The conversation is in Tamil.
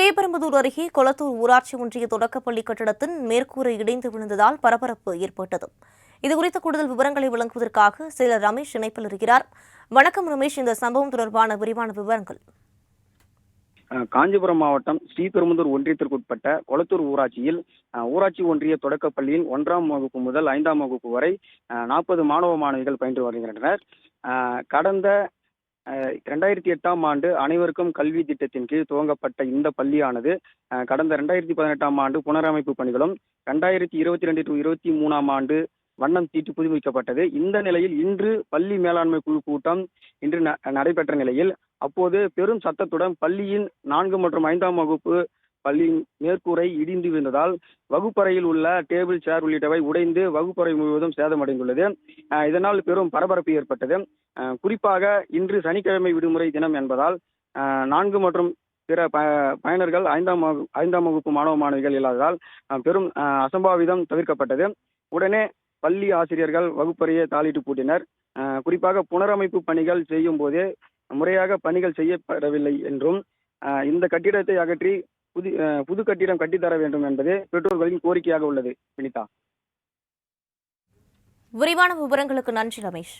ஸ்ரீபெரும்புதூர் அருகே கொளத்தூர் ஊராட்சி ஒன்றிய தொடக்கப்பள்ளி கட்டடத்தின் மேற்கூரை இடிந்து விழுந்ததால் பரபரப்பு ஏற்பட்டது. இதுகுறித்த கூடுதல் விவரங்களை வழங்குவதற்காக செயலர் ரமேஷ் இணைப்பில் இருக்கிறார். வணக்கம் ரமேஷ் இந்த சம்பவம் தொடர்பான விரிவான விவரங்கள். காஞ்சிபுரம் மாவட்டம் ஸ்ரீபெரும்புதூர் ஒன்றியத்திற்குட்பட்ட கொளத்தூர் ஊராட்சியில் ஊராட்சி ஒன்றிய தொடக்கப்பள்ளியின் ஒன்றாம் வகுப்பு முதல் ஐந்தாம் வகுப்பு வரை நாற்பது மாணவ மாணவிகள் பயின்று வருகின்றனர். கடந்த ரெண்டாயிரத்தி எட்டாம் ஆண்டு அனைவருக்கும் கல்வி திட்டத்தின் கீழ் துவங்கப்பட்ட இந்த பள்ளியானது அஹ், கடந்த ரெண்டாயிரத்தி பதினெட்டாம் ஆண்டு புனரமைப்பு பணிகளும் ரெண்டாயிரத்தி இருபத்தி ரெண்டு டு இருபத்தி மூணாம் ஆண்டு வண்ணம் தீட்டு புதுப்பிக்கப்பட்டது. இந்த நிலையில் இன்று பள்ளி மேலாண்மை குழு கூட்டம் இன்று ந- நடைபெற்ற நிலையில் அப்போது பெரும் சத்தத்துடன் பள்ளியின் நான்கு மற்றும் ஐந்தாம் வகுப்பு பள்ளியின் மேற்கூரை இடிந்து விழுந்ததால் வகுப்பறையில் உள்ள டேபிள் சேர் உள்ளிட்டவை உடைந்து வகுப்பறை முழுவதும் சேதமடைந்துள்ளது. இதனால் பெரும் பரபரப்பு ஏற்பட்டது. குறிப்பாக இன்று சனிக்கிழமை விடுமுறை தினம் என்பதால் நான்கு மற்றும் பிற பயனர்கள் ஐந்தாம் ஐந்தாம் வகுப்பு மாணவ மாணவிகள் இல்லாததால் பெரும் அசம்பாவிதம் தவிர்க்கப்பட்டது. உடனே பள்ளி ஆசிரியர்கள் வகுப்பறையை தாளிட்டு பூட்டினர். குறிப்பாக புனரமைப்பு பணிகள் செய்யும் போதே முறையாக பணிகள் செய்யப்படவில்லை என்றும் இந்த கட்டிடத்தை அகற்றி புது புது கட்டிடம் கட்டித்தர வேண்டும் என்பது பெற்றோர்களின் கோரிக்கையாக உள்ளது. வினிதா. விரிவான விவரங்களுக்கு நன்றி ரமேஷ்.